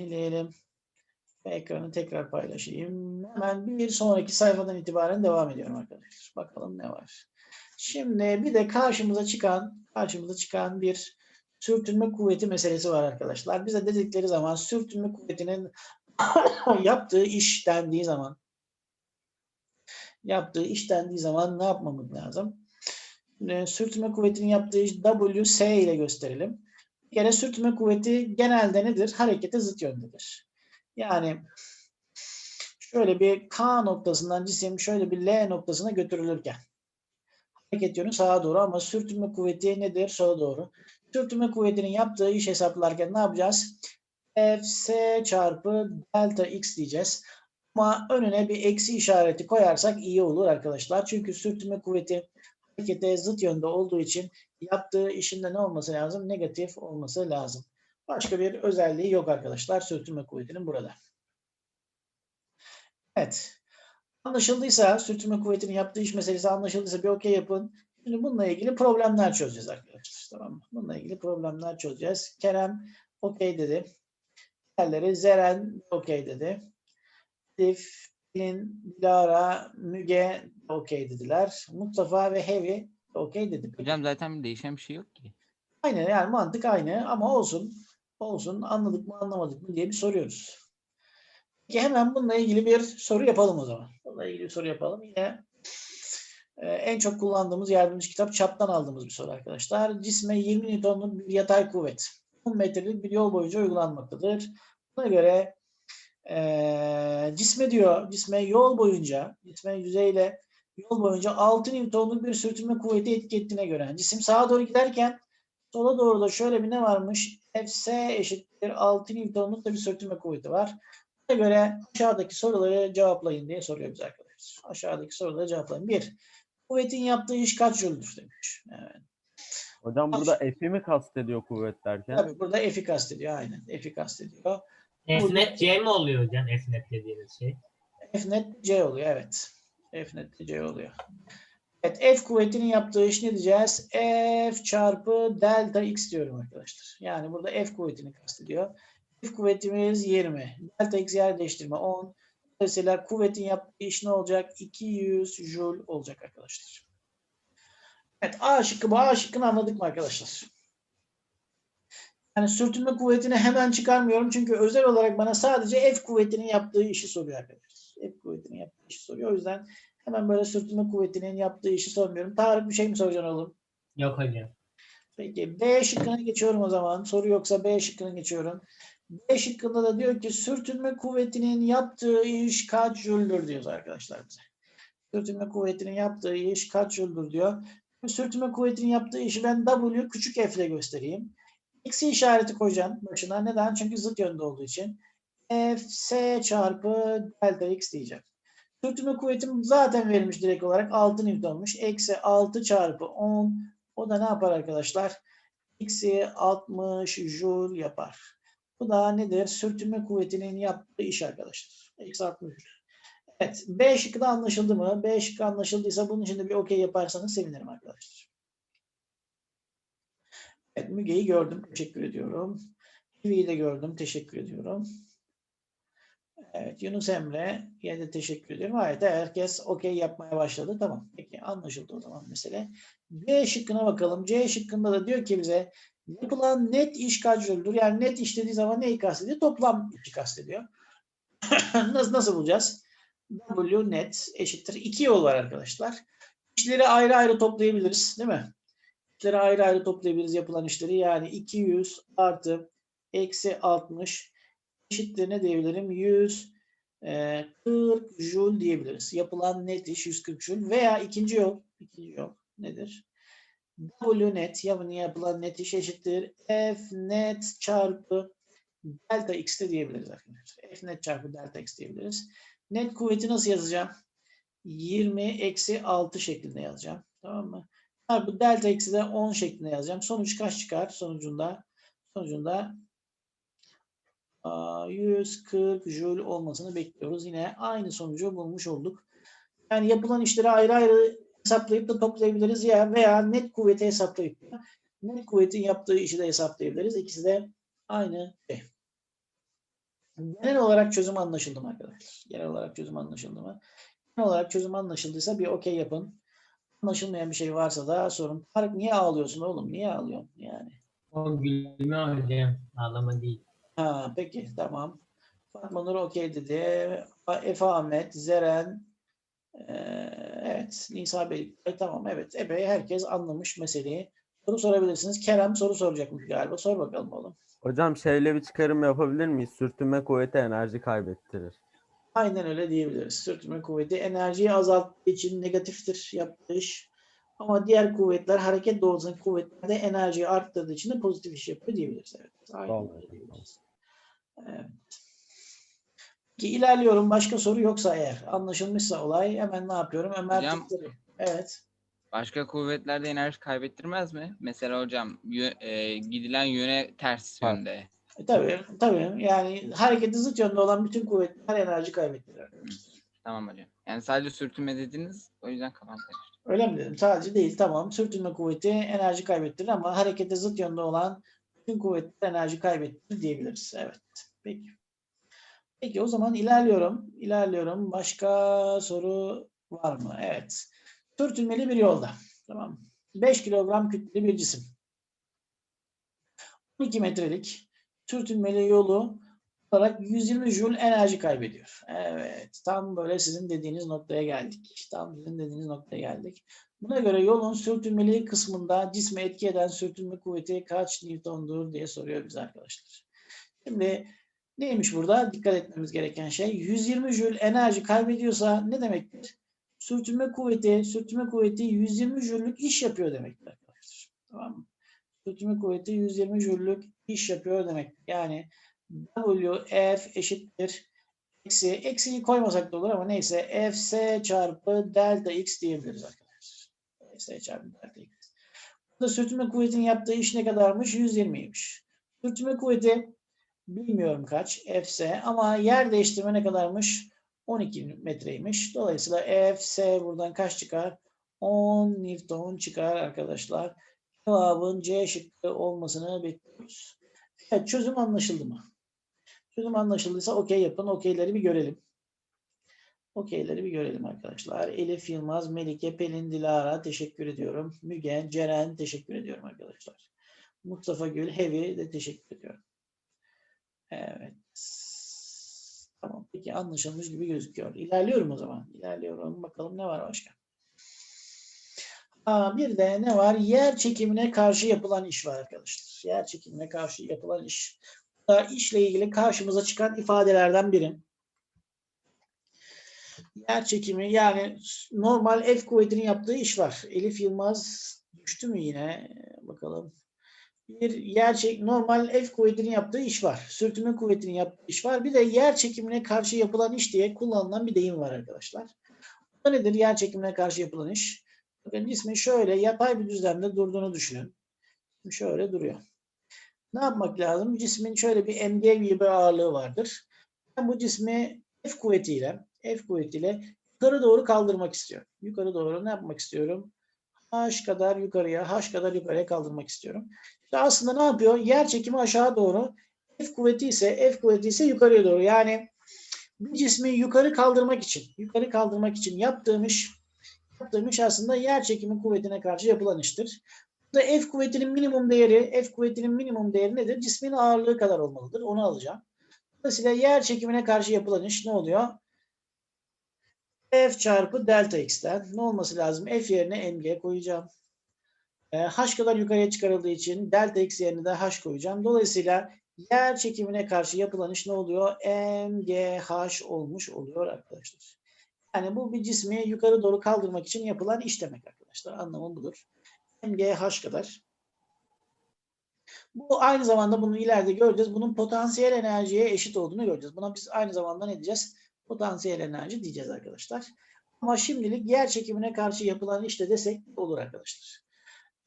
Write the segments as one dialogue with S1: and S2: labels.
S1: Yenileyelim. Ve ekranı tekrar paylaşayım. Hemen bir sonraki sayfadan itibaren devam ediyorum arkadaşlar. Bakalım ne var. Şimdi bir de karşımıza çıkan karşımıza çıkan bir sürtünme kuvveti meselesi var arkadaşlar. Bize dedikleri zaman sürtünme kuvvetinin yaptığı iş dendiği zaman yaptığı iş dendiği zaman ne yapmamız lazım? Sürtünme kuvvetinin yaptığı iş WS ile gösterelim. Kere sürtünme kuvveti genelde nedir? Harekete zıt yöndedir. Yani şöyle bir K noktasından cisim şöyle bir L noktasına götürülürken hareket yönü sağa doğru ama sürtünme kuvveti nedir? Sola doğru. Sürtünme kuvvetinin yaptığı iş hesaplarken ne yapacağız? Fs çarpı delta x diyeceğiz. Ama önüne bir eksi işareti koyarsak iyi olur arkadaşlar. Çünkü sürtünme kuvveti harekete zıt yönde olduğu için yaptığı işinde ne olması lazım? Negatif olması lazım. Başka bir özelliği yok arkadaşlar sürtünme kuvvetinin burada. Evet. Anlaşıldıysa sürtünme kuvvetinin yaptığı iş meselesi anlaşıldıysa bir okey yapın. Şimdi bununla ilgili problemler çözeceğiz arkadaşlar. Tamam mı? Bununla ilgili problemler çözeceğiz. Kerem okey dedi. Diğerleri Zeren okey dedi. Elif, Pelin, Dilara, Müge okey dediler. Mustafa ve Hevi okey dedi.
S2: Hocam zaten değişen bir şey yok ki.
S1: Aynen yani mantık aynı ama olsun. Olsun anladık mı anlamadık mı diye bir soruyoruz. Peki hemen bununla ilgili bir soru yapalım o zaman. Bununla ilgili bir soru yapalım. Yine e, en çok kullandığımız yardımcı kitap çaptan aldığımız bir soru arkadaşlar. Cisme 20 Newton'luk bir yatay kuvvet 10 metrelik bir yol boyunca uygulanmaktadır. Buna göre e, cisme diyor, cisme yol boyunca, cisme yüzeyle yol boyunca 6 Newton'luk bir sürtünme kuvveti etki ettiğine göre cisim sağa doğru giderken sola doğru da şöyle bir ne varmış? Fs eşittir 6 Newton'luk da bir sürtünme kuvveti var. Buna göre aşağıdaki soruları cevaplayın diye soruyor bize arkadaşlar. Aşağıdaki soruları cevaplayın. Bir, kuvvetin yaptığı iş kaç jüldür demiş. Evet.
S3: Hocam burada F'i mi kastediyor kuvvet derken?
S1: Tabii burada F'i kastediyor aynen. F'i kastediyor.
S4: Fnet C mi oluyor hocam? Fnet dediğiniz şey.
S1: F net C oluyor evet. F net C oluyor. Evet F kuvvetinin yaptığı iş ne diyeceğiz? F çarpı delta x diyorum arkadaşlar. Yani burada F kuvvetini kastediyor. F kuvvetimiz 20. Delta x yer değiştirme 10. Dolayısıyla kuvvetin yaptığı iş ne olacak? 200 joule olacak arkadaşlar. Evet A şıkkı bu. A şıkkını anladık mı arkadaşlar? Yani sürtünme kuvvetini hemen çıkarmıyorum çünkü özel olarak bana sadece F kuvvetinin yaptığı işi soruyor arkadaşlar. F kuvvetinin yaptığı işi soruyor. O yüzden hemen böyle sürtünme kuvvetinin yaptığı işi sormuyorum. Tarık bir şey mi soracaksın oğlum?
S4: Yok hocam.
S1: Peki B şıkkına geçiyorum o zaman. Soru yoksa B şıkkına geçiyorum. B şıkkında da diyor ki sürtünme kuvvetinin yaptığı iş kaç jüldür diyoruz arkadaşlar bize. Sürtünme kuvvetinin yaptığı iş kaç jüldür diyor. Sürtünme kuvvetinin yaptığı işi ben W küçük f ile göstereyim. Eksi işareti koyacağım başına. Neden? Çünkü zıt yönde olduğu için. Fs çarpı delta x diyeceğim. Sürtünme kuvvetim zaten verilmiş direkt olarak 6 Newton'muş. Eksi 6 çarpı 10. O da ne yapar arkadaşlar? Eksi 60 joule yapar. Bu da nedir? Sürtünme kuvvetinin yaptığı iş arkadaşlar. Eksi 60 joule. Evet. B şıkkı da anlaşıldı mı? B şıkkı anlaşıldıysa bunun için de bir okey yaparsanız sevinirim arkadaşlar. Evet, Müge'yi gördüm. Teşekkür ediyorum. Kivi'yi de gördüm. Teşekkür ediyorum. Evet, Yunus Emre yine de teşekkür ediyorum. Gayet herkes okey yapmaya başladı. Tamam. Peki anlaşıldı o zaman mesele. C şıkkına bakalım. C şıkkında da diyor ki bize yapılan net iş kaç? Yani net iş dediği zaman neyi kastediyor? Toplam işi kastediyor. nasıl, nasıl bulacağız? W net eşittir. İki yol var arkadaşlar. İşleri ayrı ayrı toplayabiliriz. Değil mi? İşleri ayrı ayrı toplayabiliriz yapılan işleri. Yani 200 artı eksi 60 eşittir ne diyebilirim? 100 e, 40 joule diyebiliriz. Yapılan net iş 140 joule veya ikinci yol ikinci yol nedir? W net yani yapılan net iş eşittir F net çarpı delta x de diyebiliriz. F net çarpı delta x diyebiliriz. Net kuvveti nasıl yazacağım? 20 eksi 6 şeklinde yazacağım. Tamam mı? Bu delta eksi de 10 şeklinde yazacağım. Sonuç kaç çıkar? Sonucunda sonucunda 140 joule olmasını bekliyoruz. Yine aynı sonucu bulmuş olduk. Yani yapılan işleri ayrı ayrı hesaplayıp da toplayabiliriz ya veya net kuvveti hesaplayıp net kuvvetin yaptığı işi de hesaplayabiliriz. İkisi de aynı şey. Genel olarak çözüm anlaşıldı mı arkadaşlar? Genel olarak çözüm anlaşıldı mı? Genel olarak çözüm anlaşıldıysa bir okey yapın. Anlaşılmayan bir şey varsa da sorun. Tarık niye ağlıyorsun oğlum? Niye ağlıyorsun yani?
S4: O gülme hocam. Ağlama değil.
S1: Ha, peki tamam. Fatma Nur okey dedi. Efe Ahmet, Zeren, eee, evet Nisa Bey. E, tamam evet. Epey herkes anlamış meseleyi. Soru sorabilirsiniz. Kerem soru soracakmış galiba. Sor bakalım oğlum.
S3: Hocam şeyle bir çıkarım yapabilir miyiz? Sürtünme kuvveti enerji kaybettirir.
S1: Aynen öyle diyebiliriz. Sürtünme kuvveti enerjiyi azalttığı için negatiftir yaptığı iş. Ama diğer kuvvetler hareket doğrultusundaki kuvvetlerde enerjiyi arttırdığı için de pozitif iş yapıyor diyebiliriz. Evet. Aynen
S3: Tamam,
S1: öyle
S3: tamam.
S1: diyebiliriz. Evet. Ki ilerliyorum. Başka soru yoksa eğer anlaşılmışsa olay hemen ne yapıyorum? Ömer
S2: Hocam-.
S1: Evet.
S2: Başka kuvvetlerde enerji kaybettirmez mi? Mesela hocam yö- e, gidilen yöne ters yönde.
S1: E, tabii, tabii. Yani hareketi zıt yönde olan bütün kuvvetler enerji kaybettirir.
S2: Tamam hocam. Yani sadece sürtünme dediniz. O yüzden kafam karıştı.
S1: Öyle mi dedim? Sadece değil. Tamam. Sürtünme kuvveti enerji kaybettirir ama harekete zıt yönde olan bütün kuvvetler enerji kaybettirir diyebiliriz. Evet. Peki. Peki o zaman ilerliyorum. İlerliyorum. Başka soru var mı? Evet. Sürtünmeli bir yolda. Tamam. 5 kilogram kütleli bir cisim. 12 metrelik sürtünmeli yolu olarak 120 joule enerji kaybediyor. Evet. Tam böyle sizin dediğiniz noktaya geldik. Tam sizin dediğiniz noktaya geldik. Buna göre yolun sürtünmeli kısmında cisme etki eden sürtünme kuvveti kaç Newton'dur diye soruyor bize arkadaşlar. Şimdi neymiş burada? Dikkat etmemiz gereken şey 120 joule enerji kaybediyorsa ne demektir? Sürtünme kuvveti, sürtünme kuvveti 120 joule'lük iş yapıyor demektir arkadaşlar. Tamam mı? Sürtünme kuvveti 120 joule'lük iş yapıyor demek. Yani W F eşittir eksi, eksiyi koymasak da olur ama neyse F S çarpı delta X diyebiliriz arkadaşlar. F S çarpı delta X. Burada sürtünme kuvvetinin yaptığı iş ne kadarmış? 120'ymiş. Sürtünme kuvveti bilmiyorum kaç F S ama yer değiştirme ne kadarmış? 12 metreymiş. Dolayısıyla F S buradan kaç çıkar? 10 Newton çıkar arkadaşlar. Cevabın C şıkkı olmasını bekliyoruz. Evet çözüm anlaşıldı mı? Çözüm anlaşıldıysa okey yapın. Okeyleri bir görelim. Okeyleri bir görelim arkadaşlar. Elif Yılmaz, Melike, Pelin, Dilara teşekkür ediyorum. Müge, Ceren teşekkür ediyorum arkadaşlar. Mustafa Gül, Hevi de teşekkür ediyorum. Evet. Tamam. Peki anlaşılmış gibi gözüküyor. İlerliyorum o zaman. İlerliyorum. Bakalım ne var başka. Aa, bir de ne var? Yer çekimine karşı yapılan iş var arkadaşlar. Yer çekimine karşı yapılan iş. Bu da işle ilgili karşımıza çıkan ifadelerden biri. Yer çekimi yani normal F kuvvetinin yaptığı iş var. Elif Yılmaz düştü mü yine? Bakalım. Bir yer çek normal F kuvvetinin yaptığı iş var. Sürtünme kuvvetinin yaptığı iş var. Bir de yer çekimine karşı yapılan iş diye kullanılan bir deyim var arkadaşlar. Bu nedir yer çekimine karşı yapılan iş? Bakın cismin şöyle yapay bir düzlemde durduğunu düşünün. Şöyle duruyor. Ne yapmak lazım? Cismin şöyle bir mg gibi ağırlığı vardır. Ben bu cismi F kuvvetiyle F kuvvetiyle yukarı doğru kaldırmak istiyorum. Yukarı doğru ne yapmak istiyorum? H kadar yukarıya, H kadar yukarıya kaldırmak istiyorum. İşte aslında ne yapıyor? Yer çekimi aşağı doğru. F kuvveti ise F kuvveti ise yukarıya doğru. Yani bir cismi yukarı kaldırmak için, yukarı kaldırmak için yaptığım iş iş aslında yer çekimi kuvvetine karşı yapılan iştir. Burada F kuvvetinin minimum değeri, F kuvvetinin minimum değeri nedir? Cismin ağırlığı kadar olmalıdır. Onu alacağım. Dolayısıyla yer çekimine karşı yapılan iş ne oluyor? F çarpı delta x'ten ne olması lazım? F yerine mg koyacağım. E, h kadar yukarıya çıkarıldığı için delta x yerine de h koyacağım. Dolayısıyla yer çekimine karşı yapılan iş ne oluyor? mgh olmuş oluyor arkadaşlar. Yani bu bir cismi yukarı doğru kaldırmak için yapılan iş demek arkadaşlar. Anlamı budur. mgh kadar. Bu aynı zamanda bunu ileride göreceğiz. Bunun potansiyel enerjiye eşit olduğunu göreceğiz. Buna biz aynı zamanda ne diyeceğiz? Potansiyel enerji diyeceğiz arkadaşlar. Ama şimdilik yer çekimine karşı yapılan işte desek olur arkadaşlar.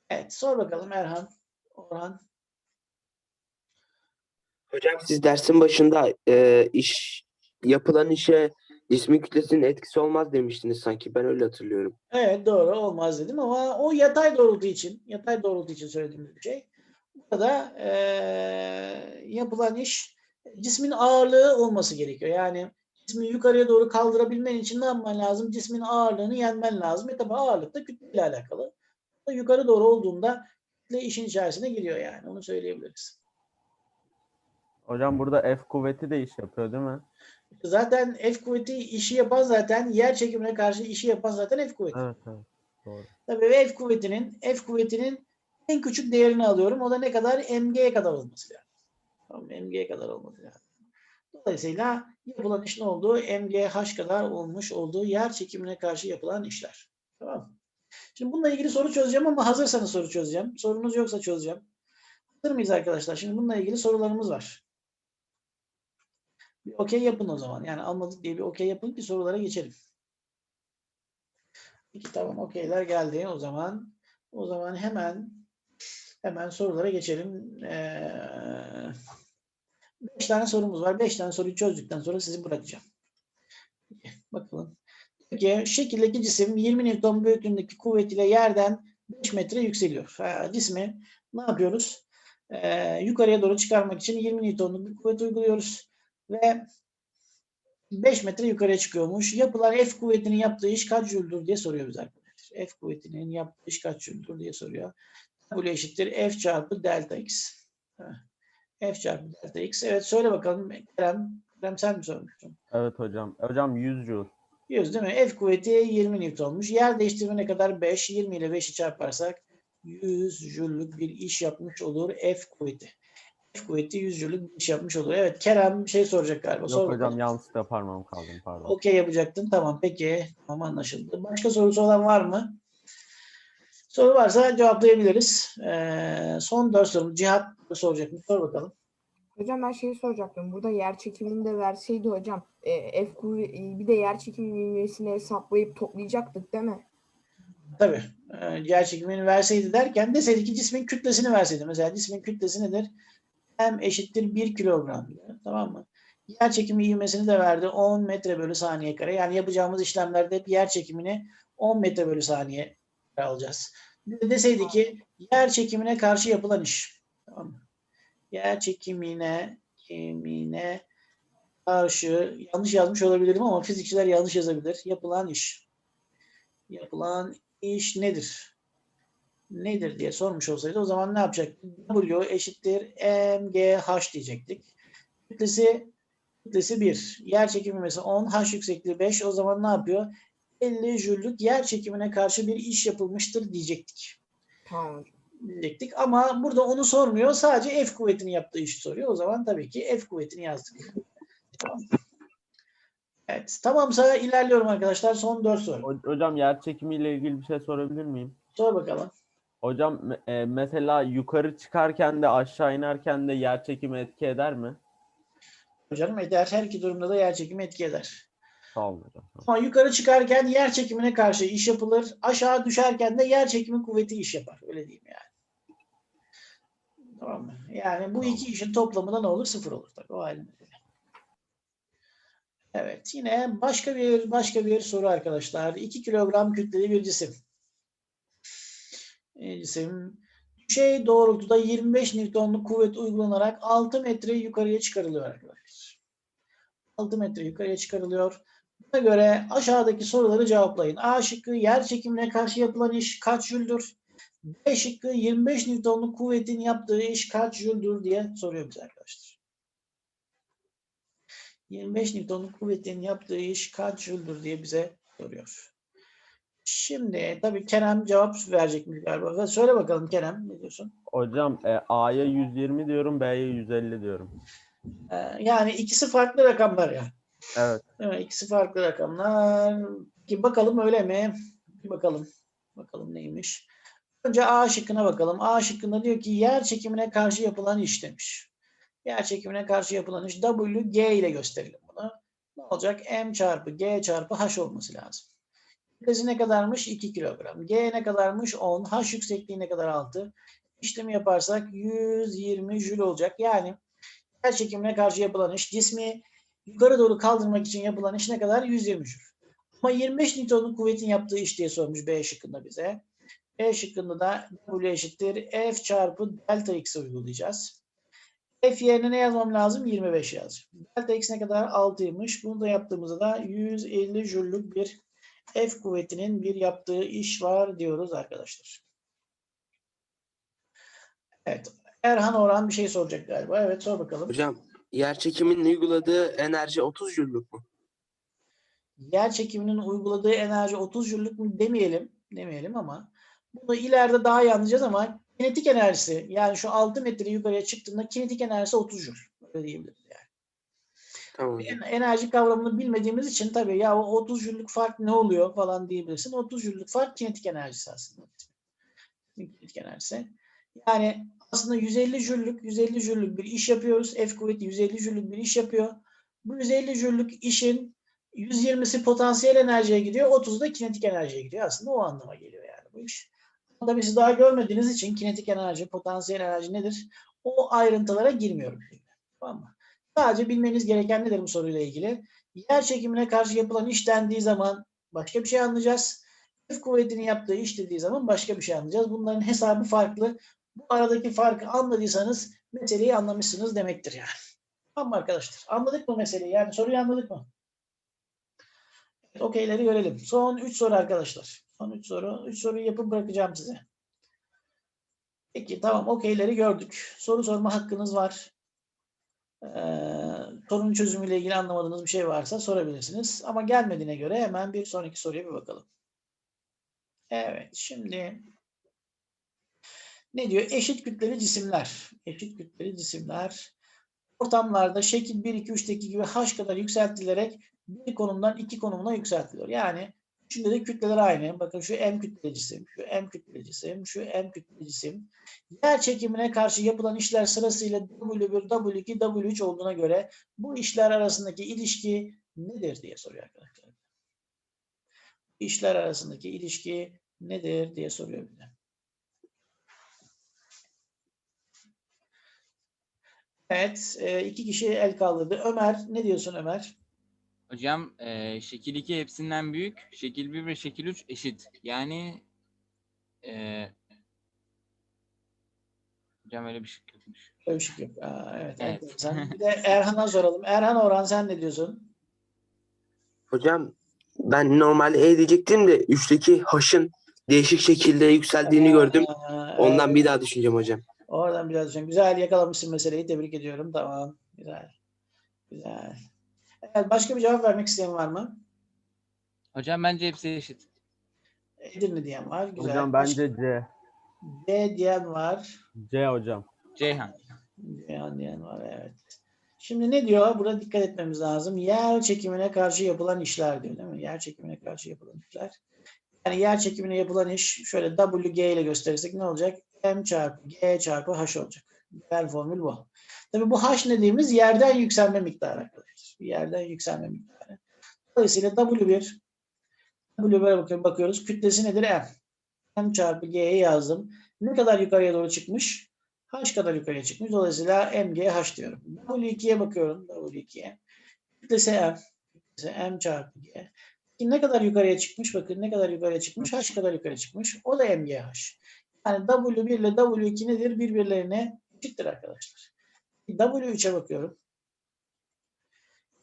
S1: Evet sor bakalım Erhan, Orhan.
S5: Hocam siz dersin başında e, iş yapılan işe cismin kütlesinin etkisi olmaz demiştiniz sanki. Ben öyle hatırlıyorum.
S1: Evet doğru olmaz dedim ama o yatay doğrultu için, yatay doğrultu için söylediğimiz bir şey. Burada eee, yapılan iş cismin ağırlığı olması gerekiyor. Yani cismi yukarıya doğru kaldırabilmen için ne yapman lazım? Cismin ağırlığını yenmen lazım. E tabi ağırlık da kütleyle alakalı. Yukarı doğru olduğunda kütle işin içerisine giriyor yani. Onu söyleyebiliriz.
S3: Hocam burada F kuvveti de iş yapıyor değil mi?
S1: Zaten F kuvveti işi yapan zaten yer çekimine karşı işi yapan zaten F kuvveti.
S3: Evet evet. Doğru.
S1: Tabii ve F kuvvetinin F kuvvetinin en küçük değerini alıyorum. O da ne kadar? MG'ye kadar olması lazım. Tamam, MG'ye kadar olması lazım. Dolayısıyla yapılan iş ne oldu? MGH kadar olmuş olduğu yer çekimine karşı yapılan işler. Tamam mı? Şimdi bununla ilgili soru çözeceğim ama hazırsanız soru çözeceğim. Sorunuz yoksa çözeceğim. Hazır mıyız arkadaşlar? Şimdi bununla ilgili sorularımız var. Bir okey yapın o zaman. Yani almadık diye bir okey yapın ki sorulara geçelim. Peki tamam okeyler geldi o zaman. O zaman hemen hemen sorulara geçelim. Ee, beş tane sorumuz var. Beş tane soruyu çözdükten sonra sizi bırakacağım. Bakalım. Peki şekildeki cisim 20 Newton büyüklüğündeki kuvvetiyle yerden 5 metre yükseliyor. Ha, cismi ne yapıyoruz? Ee, yukarıya doğru çıkarmak için 20 Newton'luk bir kuvvet uyguluyoruz. Ve 5 metre yukarıya çıkıyormuş. Yapılan F kuvvetinin yaptığı iş kaç jüldür diye soruyor bize arkadaşlar. F kuvvetinin yaptığı iş kaç jüldür diye soruyor. W eşittir F çarpı delta X. F çarpı delta X. Evet söyle bakalım Kerem. Kerem sen mi sormuştun?
S3: Evet hocam. Hocam 100 joule.
S1: 100 değil mi? F kuvveti 20 Newton'muş. Yer değiştirme ne kadar? 5. 20 ile 5'i çarparsak 100 jüllük bir iş yapmış olur F kuvveti. Kuvveti 100 jüllük bir iş yapmış olur. Evet Kerem bir şey soracak galiba.
S3: Yok
S1: Sor
S3: hocam
S1: bakalım.
S3: yanlışlıkla parmağım kaldım pardon.
S1: Okey yapacaktın. Tamam peki. Tamam anlaşıldı. Başka sorusu olan var mı? Soru varsa cevaplayabiliriz. Ee, son dört soru. Cihat soracak mı? Sor bakalım.
S6: Hocam ben şeyi soracaktım. Burada yer çekimini de verseydi hocam e, F e, bir de yer çekimi ivmesini hesaplayıp toplayacaktık değil mi?
S1: Tabii. Ee, yer çekimini verseydi derken deseydi ki cismin kütlesini verseydi. Mesela cismin kütlesi nedir? M eşittir 1 kilogram. diyor. Tamam mı? Yer çekimi ivmesini de verdi. 10 metre bölü saniye kare. Yani yapacağımız işlemlerde hep yer çekimini 10 metre bölü saniye alacağız. De deseydi ki yer çekimine karşı yapılan iş. Tamam mı? Yer çekimine çekimine karşı yanlış yazmış olabilirim ama fizikçiler yanlış yazabilir. Yapılan iş. Yapılan iş nedir? Nedir diye sormuş olsaydı o zaman ne yapacaktık? W eşittir mgh diyecektik. Kütlesi kütlesi 1. Yer çekimi mesela 10, h yüksekliği 5. O zaman ne yapıyor? 50 jüllük yer çekimine karşı bir iş yapılmıştır diyecektik.
S6: Tamam.
S1: Diyecektik ama burada onu sormuyor. Sadece F kuvvetini yaptığı işi soruyor. O zaman tabii ki F kuvvetini yazdık. Tamam. Evet. Tamamsa ilerliyorum arkadaşlar. Son 4 soru.
S3: Ho- Hocam yer çekimiyle ilgili bir şey sorabilir miyim?
S1: Sor bakalım.
S3: Hocam e, mesela yukarı çıkarken de aşağı inerken de yer çekimi etki eder mi?
S1: Hocam eder. Her iki durumda da yer çekimi etki eder.
S3: Sağ olun hocam.
S1: Ama yukarı çıkarken yer çekimine karşı iş yapılır. Aşağı düşerken de yer çekimi kuvveti iş yapar. Öyle diyeyim yani. Tamam mı? Yani bu iki işin toplamında ne olur? Sıfır olur tabii. O mesele. Evet. Yine başka bir başka bir soru arkadaşlar. 2 kilogram kütleli bir cisim. E, cisim şey doğrultuda 25 Newton'luk kuvvet uygulanarak 6 metre yukarıya çıkarılıyor arkadaşlar. 6 metre yukarıya çıkarılıyor. Buna göre aşağıdaki soruları cevaplayın. A şıkkı yer çekimine karşı yapılan iş kaç jüldür? B şıkkı 25 Newton'luk kuvvetin yaptığı iş kaç jüldür diye soruyor bize arkadaşlar. 25 Newton'luk kuvvetin yaptığı iş kaç jüldür diye bize soruyor. Şimdi tabii Kerem cevap verecek mi galiba? Söyle bakalım Kerem ne diyorsun?
S3: Hocam e, A'ya 120 diyorum, B'ye 150 diyorum.
S1: Ee, yani ikisi farklı rakamlar ya.
S3: Evet.
S1: Değil mi? İkisi farklı rakamlar. Ki bakalım öyle mi? Bir bakalım. Bakalım neymiş. Önce A şıkkına bakalım. A şıkkında diyor ki yer çekimine karşı yapılan iş demiş. Yer çekimine karşı yapılan iş W G ile gösterelim bunu. Ne olacak? M çarpı G çarpı H olması lazım. Kütlesi ne kadarmış? 2 kilogram. G ne kadarmış? 10. H yüksekliği ne kadar? 6. İşlemi yaparsak 120 jül olacak. Yani yer çekimine karşı yapılan iş cismi yukarı doğru kaldırmak için yapılan iş ne kadar? 120 jül. Ama 25 Newton'un kuvvetin yaptığı iş diye sormuş B şıkkında bize. B şıkkında da W eşittir F çarpı delta X uygulayacağız. F yerine ne yazmam lazım? 25 yazacağım. Delta x ne kadar? 6'ymış. Bunu da yaptığımızda da 150 jüllük bir F kuvvetinin bir yaptığı iş var diyoruz arkadaşlar. Evet. Erhan Orhan bir şey soracak galiba. Evet sor bakalım.
S5: Hocam yer çekiminin uyguladığı enerji 30 jüllük mü?
S1: yer çekiminin uyguladığı enerji 30 jüllük mü demeyelim, demeyelim ama bunu ileride daha iyi anlayacağız ama kinetik enerjisi yani şu 6 metre yukarıya çıktığında kinetik enerjisi 30 jül. Öyle diyebiliriz En- Enerji kavramını bilmediğimiz için tabii ya o 30 jüllük fark ne oluyor falan diyebilirsin. 30 jüllük fark kinetik enerjisi aslında. Kinetik enerjisi. Yani aslında 150 jüllük, 150 jüllük bir iş yapıyoruz. F kuvveti 150 jüllük bir iş yapıyor. Bu 150 jüllük işin 120'si potansiyel enerjiye gidiyor, 30'u da kinetik enerjiye gidiyor. Aslında o anlama geliyor yani bu iş. Tabii siz daha görmediğiniz için kinetik enerji, potansiyel enerji nedir? O ayrıntılara girmiyorum. Tamam mı? Sadece bilmeniz gereken nedir bu soruyla ilgili? Yer çekimine karşı yapılan iş dendiği zaman başka bir şey anlayacağız. F kuvvetinin yaptığı iş dediği zaman başka bir şey anlayacağız. Bunların hesabı farklı. Bu aradaki farkı anladıysanız meseleyi anlamışsınız demektir yani. Tamam mı arkadaşlar? Anladık mı meseleyi? Yani soruyu anladık mı? Evet, Okeyleri görelim. Son 3 soru arkadaşlar. Son 3 soru. 3 soruyu yapıp bırakacağım size. Peki tamam okeyleri gördük. Soru sorma hakkınız var. Sorunun çözümüyle ilgili anlamadığınız bir şey varsa sorabilirsiniz. Ama gelmediğine göre hemen bir sonraki soruya bir bakalım. Evet şimdi ne diyor? Eşit kütleli cisimler. Eşit kütleli cisimler ortamlarda şekil 1, 2, 3'teki gibi h kadar yükseltilerek bir konumdan iki konumuna yükseltiliyor. Yani üçünde de kütleler aynı. Bakın şu M kütleli cisim, şu M kütleli cisim, şu M kütleli cisim. Yer çekimine karşı yapılan işler sırasıyla W1, W2, W3 olduğuna göre bu işler arasındaki ilişki nedir diye soruyor arkadaşlar. İşler arasındaki ilişki nedir diye soruyor bize. Evet, e, iki kişi el kaldırdı. Ömer, ne diyorsun Ömer?
S2: Hocam e, şekil 2 hepsinden büyük. Şekil 1 ve şekil 3 eşit. Yani e, hocam öyle bir şey yokmuş.
S1: Öyle bir şey yok. Aa, evet,
S2: Evet.
S1: enteresan. Bir de Erhan'a soralım. Erhan Orhan sen ne diyorsun?
S5: Hocam ben normalde E diyecektim de 3'teki H'ın değişik şekilde yükseldiğini gördüm. Ondan
S1: evet.
S5: bir daha düşüneceğim hocam.
S1: Oradan biraz düşünün. Güzel yakalamışsın meseleyi. Tebrik ediyorum. Tamam. Güzel. Güzel. Evet, başka bir cevap vermek isteyen var mı?
S2: Hocam bence hepsi eşit.
S1: Edirne diyen var. Güzel.
S3: Hocam bence C.
S1: D diyen var.
S3: C hocam.
S2: Ceyhan.
S1: Ceyhan diyen var. Evet. Şimdi ne diyor? Burada dikkat etmemiz lazım. Yer çekimine karşı yapılan işler diyor değil mi? Yer çekimine karşı yapılan işler. Yani yer çekimine yapılan iş şöyle WG ile gösterirsek ne olacak? M çarpı G çarpı H olacak. Genel formül bu. Tabii bu H dediğimiz yerden yükselme miktarı arkadaşlar. Yerden yükselme miktarı. Dolayısıyla W1 W1'e bakıyorum, bakıyoruz. Kütlesi nedir? M. M çarpı G'ye yazdım. Ne kadar yukarıya doğru çıkmış? H kadar yukarıya çıkmış. Dolayısıyla MGH diyorum. W2'ye bakıyorum. W2'ye. Kütlesi M. Kütlesi M çarpı G. Peki ne kadar yukarıya çıkmış? Bakın ne kadar yukarıya çıkmış? H kadar yukarıya çıkmış. O da MGH. Yani W1 ile W2 nedir? Birbirlerine eşittir arkadaşlar. W3'e bakıyorum.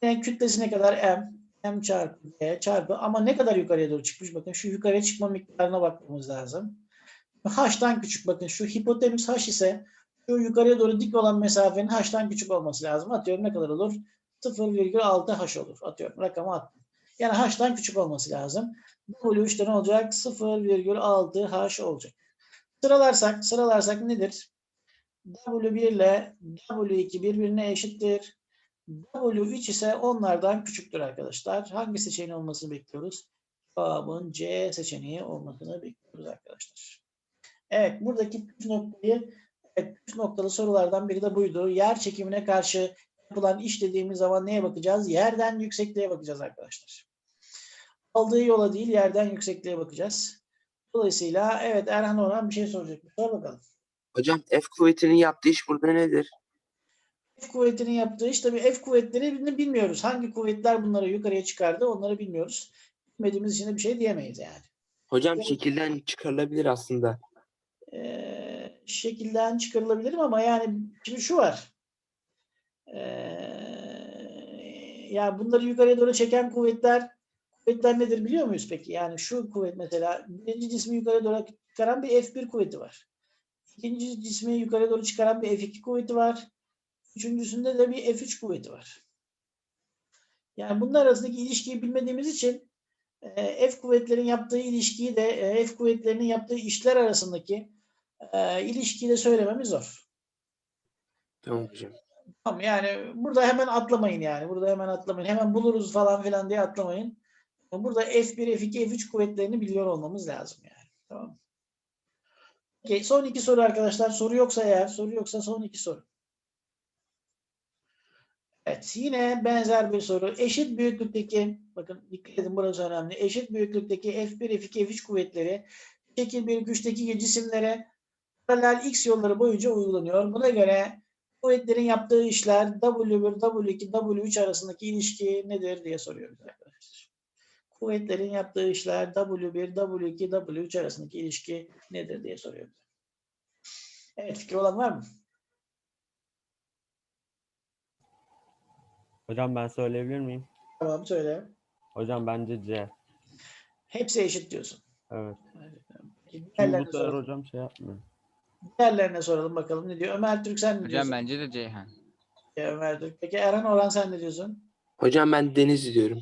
S1: Yine kütlesi ne kadar M? M çarpı G çarpı ama ne kadar yukarıya doğru çıkmış? Bakın şu yukarıya çıkma miktarına bakmamız lazım. H'tan küçük bakın şu hipotenüs H ise şu yukarıya doğru dik olan mesafenin H'tan küçük olması lazım. Atıyorum ne kadar olur? 0,6 H olur. Atıyorum rakamı attım. Yani H'tan küçük olması lazım. W3'te ne olacak? 0,6 H olacak. Sıralarsak, sıralarsak nedir? W1 ile W2 birbirine eşittir. W3 ise onlardan küçüktür arkadaşlar. Hangi seçeneğin olmasını bekliyoruz? Cevabın C seçeneği olmasını bekliyoruz arkadaşlar. Evet, buradaki püf noktayı, evet, püf noktalı sorulardan biri de buydu. Yer çekimine karşı yapılan iş dediğimiz zaman neye bakacağız? Yerden yüksekliğe bakacağız arkadaşlar. Aldığı yola değil, yerden yüksekliğe bakacağız. Dolayısıyla evet Erhan Orhan bir şey soracak. Sor bakalım.
S5: Hocam F kuvvetinin yaptığı iş burada nedir?
S1: Kuvvetinin yaptığı iş tabii F kuvvetlerini bilmiyoruz. Hangi kuvvetler bunları yukarıya çıkardı onları bilmiyoruz. Bilmediğimiz için de bir şey diyemeyiz yani.
S5: Hocam şekilden çıkarılabilir aslında.
S1: Ee, şekilden çıkarılabilir ama yani şimdi şu var. yani bunları yukarıya doğru çeken kuvvetler kuvvetler nedir biliyor muyuz peki? Yani şu kuvvet mesela birinci cismi yukarıya doğru çıkaran bir F1 kuvveti var. İkinci cismi yukarıya doğru çıkaran bir F2 kuvveti var. Üçüncüsünde de bir F3 kuvveti var. Yani bunlar arasındaki ilişkiyi bilmediğimiz için e, F kuvvetlerin yaptığı ilişkiyi de e, F kuvvetlerinin yaptığı işler arasındaki e, ilişkiyi de söylememiz zor.
S5: Tamam hocam.
S1: Tamam yani burada hemen atlamayın yani. Burada hemen atlamayın. Hemen buluruz falan filan diye atlamayın. Burada F1, F2, F3 kuvvetlerini biliyor olmamız lazım yani. Tamam. Okey, son iki soru arkadaşlar. Soru yoksa eğer, soru yoksa son iki soru. Evet, yine benzer bir soru. Eşit büyüklükteki, bakın dikkat edin burası önemli. Eşit büyüklükteki F1, F2, F3 kuvvetleri şekil 1, güçteki cisimlere paralel X yolları boyunca uygulanıyor. Buna göre kuvvetlerin yaptığı işler W1, W2, W3 arasındaki ilişki nedir diye soruyoruz arkadaşlar. Kuvvetlerin yaptığı işler W1, W2, W3 arasındaki ilişki nedir diye soruyoruz. Evet fikri olan var mı?
S3: Hocam ben söyleyebilir miyim?
S1: Tamam söyle.
S3: Hocam bence C.
S1: Hepsi eşit diyorsun.
S3: Evet.
S1: Peki, Diğerlerine
S3: sefer
S1: soralım.
S3: hocam şey yapmıyor.
S1: Diğerlerine soralım bakalım ne diyor. Ömer Türk sen ne
S2: Hocam
S1: diyorsun?
S2: bence de Ceyhan.
S1: Ya Ömer Türk. Peki Erhan Orhan sen ne diyorsun?
S5: Hocam ben Deniz diyorum.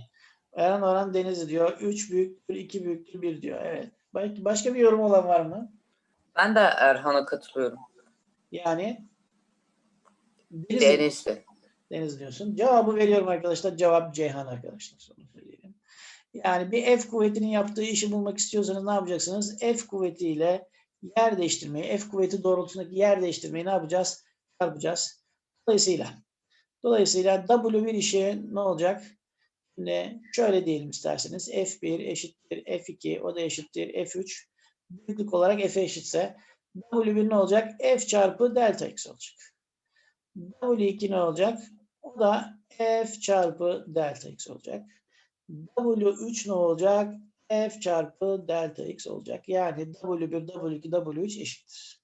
S1: Erhan Orhan Denizli diyor. 3 büyüktür, 2 büyüktür, 1 diyor. Evet. Belki başka bir yorum olan var mı?
S7: Ben de Erhan'a katılıyorum.
S1: Yani Deniz,
S7: Deniz de.
S1: Deniz diyorsun. Cevabı veriyorum arkadaşlar. Cevap Ceyhan arkadaşlar. Onu söyleyelim. Yani bir F kuvvetinin yaptığı işi bulmak istiyorsanız ne yapacaksınız? F kuvvetiyle yer değiştirmeyi, F kuvveti doğrultusundaki yer değiştirmeyi ne yapacağız? Çarpacağız. Dolayısıyla dolayısıyla W1 işi ne olacak? Şimdi şöyle diyelim isterseniz. F1 eşittir F2, o da eşittir F3. Büyüklük olarak F eşitse W1 ne olacak? F çarpı delta X olacak. W2 ne olacak? O da F çarpı delta X olacak. W3 ne olacak? F çarpı delta X olacak. Yani W1, W2, W3 eşittir.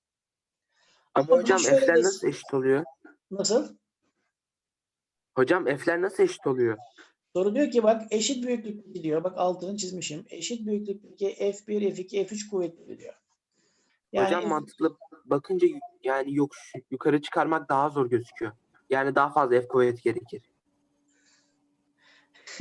S5: Ama
S1: Ama
S5: hocam F'ler nasıl eşit oluyor?
S1: Nasıl?
S5: Hocam F'ler nasıl eşit oluyor?
S1: Soru diyor ki bak eşit büyüklükteki diyor. Bak altını çizmişim. Eşit büyüklükteki F1, F2, F3 kuvvetleri diyor. Yani
S5: Hocam mantıklı bakınca yani yok yukarı çıkarmak daha zor gözüküyor. Yani daha fazla F kuvveti gerekir.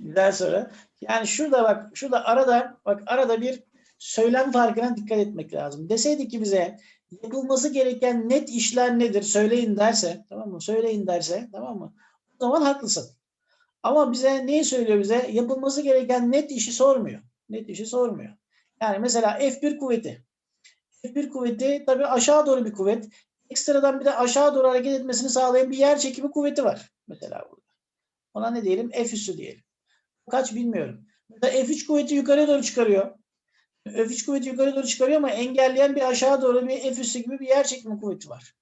S1: Güzel soru. Yani şurada bak, şurada arada bak arada bir söylem farkına dikkat etmek lazım. Deseydik ki bize yapılması gereken net işler nedir söyleyin derse, tamam mı? Söyleyin derse, tamam mı? O zaman haklısın. Ama bize neyi söylüyor bize? Yapılması gereken net işi sormuyor. Net işi sormuyor. Yani mesela F1 kuvveti. F1 kuvveti tabii aşağı doğru bir kuvvet. Ekstradan bir de aşağı doğru hareket etmesini sağlayan bir yer çekimi kuvveti var. Mesela burada. Ona ne diyelim? F üssü diyelim. Kaç bilmiyorum. Mesela F3 kuvveti yukarıya doğru çıkarıyor. F3 kuvveti yukarı doğru çıkarıyor ama engelleyen bir aşağı doğru bir F üssü gibi bir yer çekimi kuvveti var.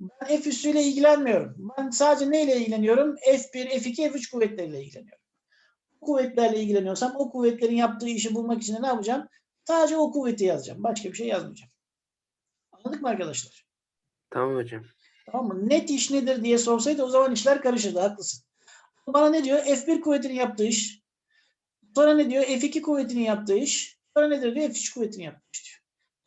S1: Ben F üssüyle ilgilenmiyorum. Ben sadece neyle ilgileniyorum? F1, F2, F3 kuvvetleriyle ilgileniyorum. Bu kuvvetlerle ilgileniyorsam o kuvvetlerin yaptığı işi bulmak için ne yapacağım? Sadece o kuvveti yazacağım. Başka bir şey yazmayacağım. Anladık mı arkadaşlar?
S5: Tamam hocam.
S1: Tamam mı? Net iş nedir diye sorsaydı o zaman işler karışırdı. Haklısın. Bana ne diyor? F1 kuvvetinin yaptığı iş. Sonra ne diyor? F2 kuvvetinin yaptığı iş. Sonra ne diyor? F3 kuvvetinin yaptığı iş diyor.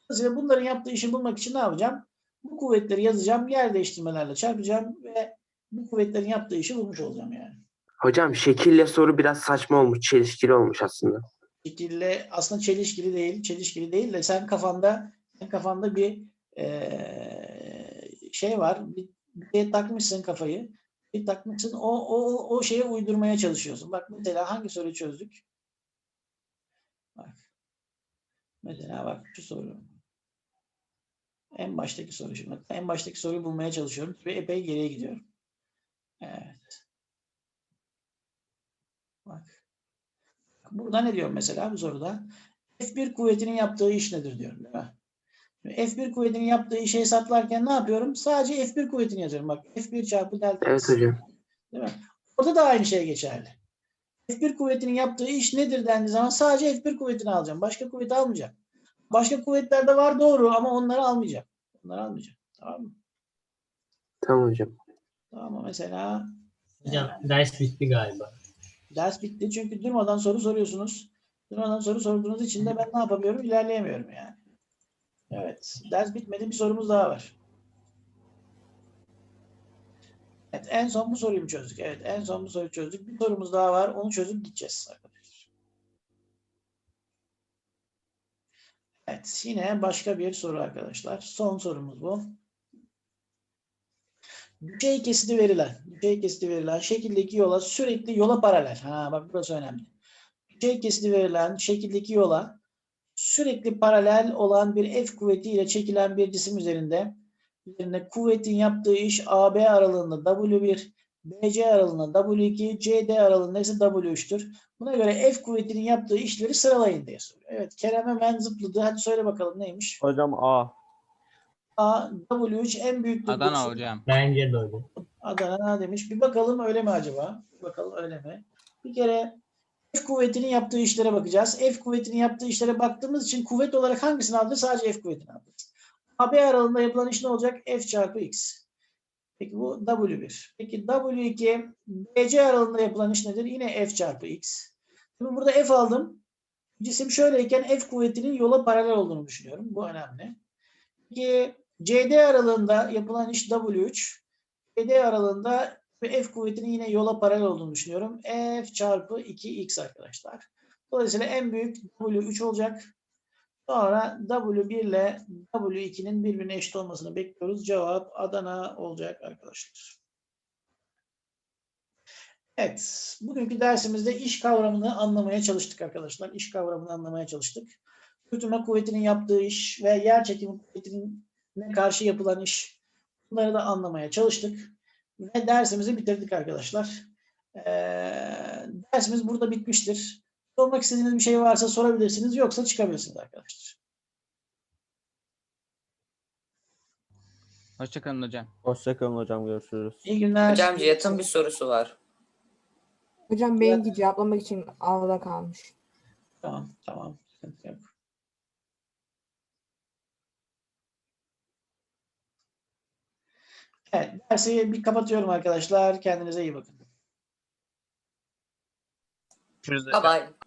S1: Dolayısıyla bunların yaptığı işi bulmak için ne yapacağım? Bu kuvvetleri yazacağım. Yer değiştirmelerle çarpacağım ve bu kuvvetlerin yaptığı işi bulmuş olacağım yani.
S5: Hocam şekille soru biraz saçma olmuş, çelişkili olmuş aslında.
S1: şekilde aslında çelişkili değil, çelişkili değil de sen kafanda sen kafanda bir eee, şey var, bir, bir şeye takmışsın kafayı, bir takmışsın o o o şeye uydurmaya çalışıyorsun. Bak mesela hangi soruyu çözdük? Bak. Mesela bak şu soru. En baştaki soru şimdi. En baştaki soruyu bulmaya çalışıyorum ve epey geriye gidiyorum. Evet. Bak. Burada ne diyor mesela bu soruda? F1 kuvvetinin yaptığı iş nedir diyorum değil mi? Şimdi F1 kuvvetinin yaptığı işi hesaplarken ne yapıyorum? Sadece F1 kuvvetini yazıyorum. Bak F1 çarpı delta
S5: Evet hocam.
S1: Değil mi? Orada da aynı şey geçerli. F1 kuvvetinin yaptığı iş nedir dendiği zaman sadece F1 kuvvetini alacağım. Başka kuvveti almayacağım. Başka kuvvetler de var doğru ama onları almayacağım. Onları almayacağım. Tamam mı?
S5: Tamam hocam.
S1: Tamam? Mesela
S4: Hocam ders bitti galiba.
S1: ders bitti çünkü durmadan soru soruyorsunuz. Durmadan soru sorduğunuz için de ben ne yapamıyorum? İlerleyemiyorum yani. Evet. Ders bitmedi. Bir sorumuz daha var. Evet. En son bu soruyu çözdük? Evet. En son bu soruyu çözdük. Bir sorumuz daha var. Onu çözüp gideceğiz arkadaşlar. Evet. Yine başka bir soru arkadaşlar. Son sorumuz bu. Düşey kesiti verilen, düşey kesiti verilen şekildeki yola sürekli yola paralel. Ha bak burası önemli. Düşey kesiti verilen şekildeki yola sürekli paralel olan bir F kuvvetiyle çekilen bir cisim üzerinde üzerinde kuvvetin yaptığı iş AB aralığında W1, BC aralığında W2, CD aralığında ise W3'tür. Buna göre F kuvvetinin yaptığı işleri sıralayın diye soruyor. Evet Kerem hemen zıpladı. Hadi söyle bakalım neymiş?
S3: Hocam A.
S1: A, W3 en büyük
S2: Adana hocam.
S4: Bence de hocam.
S1: Adana demiş. Bir bakalım öyle mi acaba? Bir bakalım öyle mi? Bir kere F kuvvetinin yaptığı işlere bakacağız. F kuvvetinin yaptığı işlere baktığımız için kuvvet olarak hangisini aldı? Sadece F kuvvetini alacağız. AB aralığında yapılan iş ne olacak? F çarpı X. Peki bu W1. Peki W2 BC aralığında yapılan iş nedir? Yine F çarpı X. Şimdi burada F aldım. Cisim şöyleyken F kuvvetinin yola paralel olduğunu düşünüyorum. Bu önemli. Peki CD aralığında yapılan iş W3. CD aralığında ve F kuvvetinin yine yola paralel olduğunu düşünüyorum. F çarpı 2x arkadaşlar. Dolayısıyla en büyük W3 olacak. Sonra W1 ile W2'nin birbirine eşit olmasını bekliyoruz. Cevap Adana olacak arkadaşlar. Evet. Bugünkü dersimizde iş kavramını anlamaya çalıştık arkadaşlar. İş kavramını anlamaya çalıştık. Sürtünme kuvvetinin yaptığı iş ve yer çekimi kuvvetinin karşı yapılan iş. Bunları da anlamaya çalıştık. Ve dersimizi bitirdik arkadaşlar. Ee, dersimiz burada bitmiştir. Sormak istediğiniz bir şey varsa sorabilirsiniz. Yoksa çıkabilirsiniz arkadaşlar.
S2: Hoşçakalın hocam.
S3: Hoşçakalın hocam görüşürüz.
S1: İyi günler.
S7: Hocam Cihat'ın bir sorusu var.
S6: Hocam benimki cevaplamak için arada kalmış.
S1: Tamam, tamam. Sıkıntı yok. Evet, dersi bir kapatıyorum arkadaşlar. Kendinize iyi bakın.
S7: Bye bye.